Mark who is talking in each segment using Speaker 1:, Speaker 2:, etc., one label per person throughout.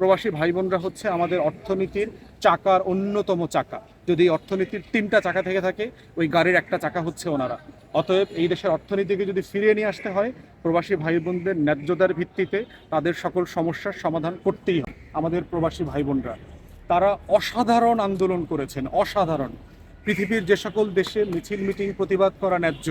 Speaker 1: প্রবাসী ভাই বোনরা হচ্ছে আমাদের অর্থনীতির চাকার অন্যতম চাকা। যদি অর্থনীতির তিনটা চাকা থেকে থাকে, ওই গাড়ির একটা চাকা হচ্ছে ওনারা। অতএব এই দেশের অর্থনীতিকে যদি ফিরিয়ে নিয়ে আসতে হয়, প্রবাসী ভাই বোনদের ন্যায্যতার ভিত্তিতে তাদের সকল সমস্যার সমাধান করতেই হয় আমাদের প্রবাসী ভাই বোনরা তারা অসাধারণ আন্দোলন করেছেন, অসাধারণ। পৃথিবীর যে সকল দেশে মিছিল, মিটিং, প্রতিবাদ করা ন্যায্য,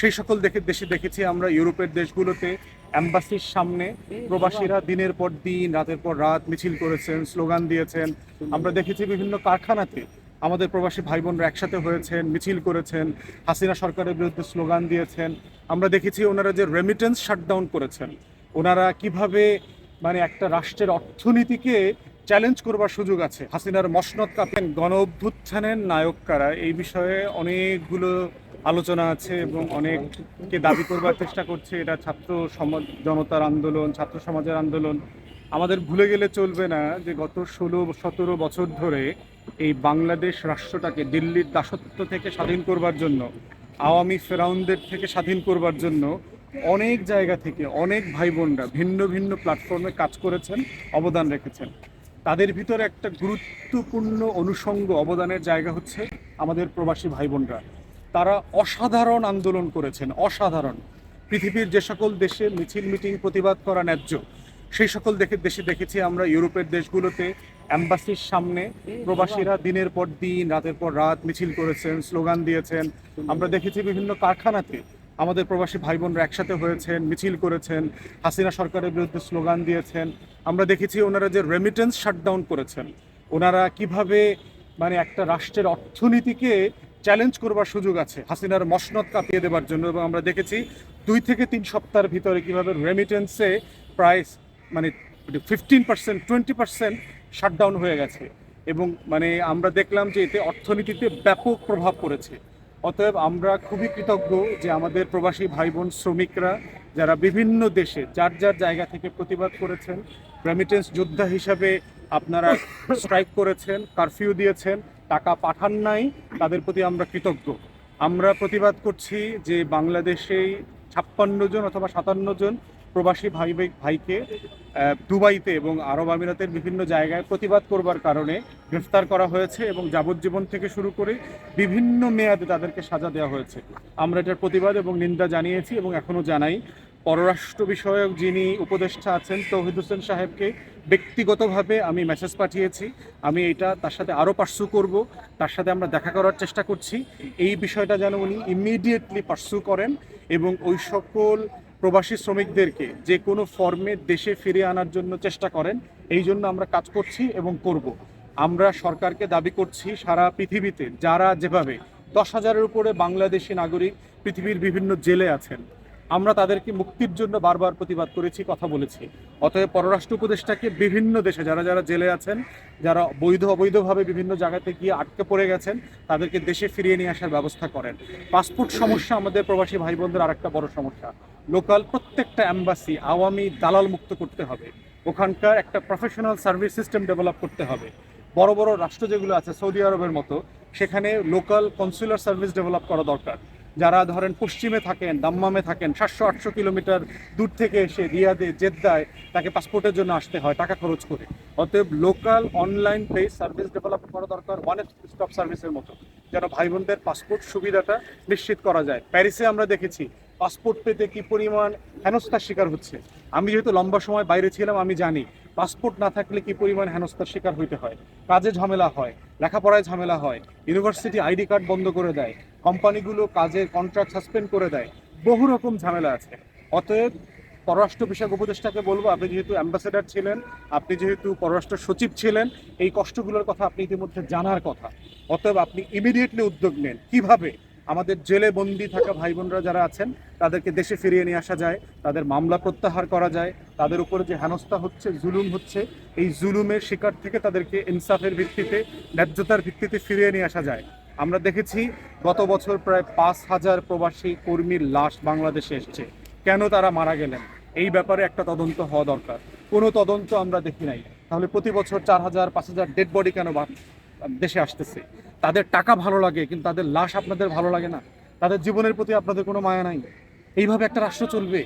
Speaker 1: সেই সকল দেখে দেশে দেখেছি আমরা, ইউরোপের দেশগুলোতে অ্যাম্বাসির সামনে প্রবাসীরা দিনের পর দিন, রাতের পর রাত মিছিল করেছেন, স্লোগান দিয়েছেন। আমরা দেখেছি বিভিন্ন কারখানাতে আমাদের প্রবাসী ভাই বোনরা একসাথে হয়েছেন, মিছিল করেছেন, হাসিনা সরকারের বিরুদ্ধে স্লোগান দিয়েছেন। আমরা দেখেছি ওনারা যে রেমিটেন্স শাটডাউন করেছেন, ওনারা কীভাবে মানে একটা রাষ্ট্রের অর্থনীতিকে চ্যালেঞ্জ করবার সুযোগ আছে। হাসিনার মসনদ কাপেন গণ অভ্যুত্থানের নায়ক কারা? এই বিষয়ে অনেকগুলো আলোচনা আছে এবং অনেককে দাবি করবার চেষ্টা করছে। এটা ছাত্র সমাজ, জনতার আন্দোলন, ছাত্র সমাজের আন্দোলন। আমাদের ভুলে গেলে চলবে না যে গত ষোলো, সতেরো বছর ধরে এই বাংলাদেশ রাষ্ট্রটাকে দিল্লির দাসত্ব থেকে স্বাধীন করবার জন্য, আওয়ামী ফেরাউনদের থেকে স্বাধীন করবার জন্য অনেক জায়গা থেকে অনেক ভাই বোনরা ভিন্ন ভিন্ন প্ল্যাটফর্মে কাজ করেছেন, অবদান রেখেছেন। তাদের ভিতরে একটা গুরুত্বপূর্ণ অনুষঙ্গ অবদানের জায়গা হচ্ছে আমাদের প্রবাসী ভাই বোনরা তারা অসাধারণ আন্দোলন করেছেন, অসাধারণ। পৃথিবীর যে সকল দেশে মিছিল, মিটিং, প্রতিবাদ করা ন্যায্য, সেই সকল দেখে দেশে দেখেছি আমরা ইউরোপের দেশগুলোতে অ্যাম্বাসির সামনে প্রবাসীরা দিনের পর দিন, রাতের পর রাত মিছিল করেছেন, স্লোগান দিয়েছেন। আমরা দেখেছি বিভিন্ন কারখানাতে আমাদের প্রবাসী ভাই বোনরা একসাথে হয়েছেন, মিছিল করেছেন, হাসিনা সরকারের বিরুদ্ধে স্লোগান দিয়েছেন। আমরা দেখেছি ওনারা যে রেমিটেন্স শাটডাউন করেছেন। ওনারা কীভাবে মানে একটা রাষ্ট্রের অর্থনীতিকে চ্যালেঞ্জ করবার সুযোগ আছে। হাসিনার মসনদ কাঁপিয়ে দেবার জন্য এবং আমরা দেখেছি দুই থেকে তিন সপ্তাহের ভিতরে কীভাবে রেমিটেন্সে প্রায় মানে fifteen percent twenty percent shutdown হয়ে গেছে। এবং মানে আমরা দেখলাম যে এতে অর্থনীতিতে ব্যাপক প্রভাব পড়েছে। অতএব আমরা খুবই কৃতজ্ঞ যে আমাদের প্রবাসী ভাই বোন শ্রমিকরা, যারা বিভিন্ন দেশে যার যার জায়গা থেকে প্রতিবাদ করেছেন রেমিটেন্স যোদ্ধা হিসাবে আপনারা স্ট্রাইক করেছেন কারফিউ দিয়েছেন। টাকা পাঠান নাই, তাদের প্রতি আমরা কৃতজ্ঞ। আমরা প্রতিবাদ করছি যে বাংলাদেশেই ছাপ্পান্ন জন অথবা সাতান্ন জন প্রবাসী ভাই ভাই ভাইকে দুবাইতে এবং আরব আমিরাতের বিভিন্ন জায়গায় প্রতিবাদ করবার কারণে গ্রেফতার করা হয়েছে এবং যাবজ্জীবন থেকে শুরু করে বিভিন্ন মেয়াদে তাদেরকে সাজা দেওয়া হয়েছে। আমরা এটার প্রতিবাদ এবং নিন্দা জানিয়েছি এবং এখনও জানাই পররাষ্ট্র বিষয়ক যিনি উপদেষ্টা আছেন, তৌহিদ হোসেন সাহেবকে ব্যক্তিগতভাবে আমি মেসেজ পাঠিয়েছি। আমি এটা তার সাথে আরও পার্সু করব। তার সাথে আমরা দেখা করার চেষ্টা করছি। এই বিষয়টা যেন উনি ইমিডিয়েটলি পার্সু করেন এবং ওই সকল প্রবাসী শ্রমিকদেরকে যে কোনো ফর্মে দেশে ফিরিয়ে আনার জন্য চেষ্টা করেন, এই জন্য আমরা কাজ করছি এবং করব। আমরা সরকারকে দাবি করছি সারা পৃথিবীতে যারা যেভাবে দশ হাজারের উপরে বাংলাদেশি নাগরিক পৃথিবীর বিভিন্ন জেলে আছেন আমরা তাদেরকে মুক্তির জন্য বারবার প্রতিবাদ করেছি, কথা বলেছি। অতএব পররাষ্ট্র উপদেষ্টাকে বিভিন্ন দেশে, যারা যারা জেলে আছেন, যারা বৈধ অবৈধভাবে বিভিন্ন জায়গাতে গিয়ে আটকে পড়ে গেছেন, তাদেরকে দেশে ফিরিয়ে নিয়ে আসার ব্যবস্থা করেন। পাসপোর্ট সমস্যা আমাদের প্রবাসী ভাই বোনদের আরেকটা বড় সমস্যা। লোকাল প্রত্যেকটা অ্যাম্বাসি আওয়ামী দালাল মুক্ত করতে হবে। ওখানকার একটা প্রফেশনাল সার্ভিস সিস্টেম ডেভেলপ করতে হবে। বড় বড় রাষ্ট্র যেগুলো আছে, সৌদি আরবের মতো, সেখানে লোকাল কনসুলার সার্ভিস ডেভেলপ করা দরকার। যারা ধরেন পশ্চিমে থাকেন, দাম্মামে থাকেন, সাতশো, আটশো কিলোমিটার দূর থেকে এসে রিয়াদে, জেদ্দায় তাকে পাসপোর্টের জন্য আসতে হয়, টাকা খরচ করে। অতএব local online base service develop করা দরকার ওয়ান স্টপ সার্ভিসের মতো, যেন ভাই বোনদের পাসপোর্ট সুবিধাটা নিশ্চিত করা যায়। প্যারিসে আমরা দেখেছি পাসপোর্ট পেতে কি পরিমাণ হেনস্থার শিকার হচ্ছে। আমি যেহেতু লম্বা সময় বাইরে ছিলাম, আমি জানি পাসপোর্ট না থাকলে কি পরিমাণ হেনস্থার শিকার হইতে হয়। কাজে ঝামেলা হয়, লেখাপড়ায় ঝামেলা হয় ইউনিভার্সিটি আইডি কার্ড বন্ধ করে দেয় কোম্পানিগুলো কাজের কন্ট্রাক্ট সাসপেন্ড করে দেয়, বহু রকম ঝামেলা আছে। অতএব পররাষ্ট্র বিষয়ক উপদেষ্টাকে বলব, আপনি যেহেতু অ্যাম্বাসেডার ছিলেন, আপনি যেহেতু পররাষ্ট্র সচিব ছিলেন, এই কষ্টগুলোর কথা আপনি ইতিমধ্যে জানার কথা। অতএব আপনি ইমিডিয়েটলি উদ্যোগ নেন। কীভাবে? আমাদের জেলে বন্দি থাকা ভাই বোনরা যারা আছেন, তাদেরকে দেশে ফিরিয়ে নিয়ে আসা যায়, তাদের মামলা প্রত্যাহার করা যায়, তাদের উপরে যে হেনস্থা হচ্ছে, জুলুম হচ্ছে, এই জুলুমের শিকার থেকে তাদেরকে ইনসাফের ভিত্তিতে, ন্যায্যতার ভিত্তিতে ফিরিয়ে নিয়ে আসা যায়। আমরা দেখেছি গত বছর প্রায় পাঁচ হাজার প্রবাসী কর্মীর লাশ বাংলাদেশে এসছে। কেন তারা মারা গেলেন? এই ব্যাপারে একটা তদন্ত হওয়া দরকার। কোনো তদন্ত আমরা দেখি নাই। তাহলে প্রতি বছর চার হাজার, পাঁচ হাজার ডেড বডি কেন দেশে আসতেছে? তাদের টাকা ভালো লাগে, কিন্তু তাদের লাশ আপনাদের ভালো লাগে না? তাদের জীবনের প্রতি আপনাদের কোনো মায়া নাই? এইভাবে একটা রাষ্ট্র চলবে?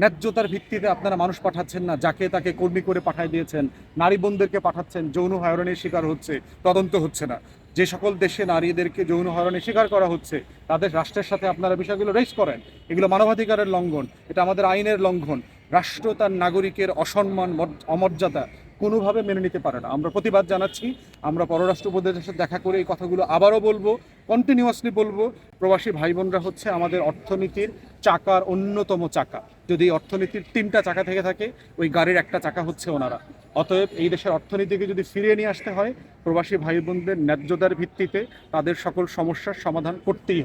Speaker 1: ন্যায্যতার ভিত্তিতে আপনারা মানুষ পাঠাচ্ছেন না, যাকে তাকে কর্মী করে পাঠায় দিয়েছেন, নারী বোনদেরকে পাঠাচ্ছেন, যৌন হয়রানির শিকার হচ্ছে, তদন্ত হচ্ছে না। যে সকল দেশে নারীদেরকে যৌন হরণে শিকার করা হচ্ছে, তাদের রাষ্ট্রের সাথে আপনারা বিষয়গুলো রেস করেন। এগুলো মানবাধিকারের লঙ্ঘন, এটা আমাদের আইনের লঙ্ঘন। রাষ্ট্র তার নাগরিকের অসম্মান, অমর্যাদা কোনোভাবে মেনে নিতে পারে না। আমরা প্রতিবাদ জানাচ্ছি, আমরা পররাষ্ট্র উপদেষ্টার সাথে দেখা করে এই কথাগুলো আবারও বলব কন্টিনিউয়াসলি বলব। প্রবাসী ভাই বোনরা হচ্ছে আমাদের অর্থনীতির চাকার অন্যতম চাকা। যদি অর্থনীতির তিনটা চাকা থেকে থাকে, ওই গাড়ির একটা চাকা হচ্ছে ওনারা। অতএব এই দেশের অর্থনীতিকে যদি ফিরিয়ে নিয়ে আসতে হয়, প্রবাসী ভাই বোনদের ন্যায্যতার ভিত্তিতে তাদের সকল সমস্যার সমাধান করতেই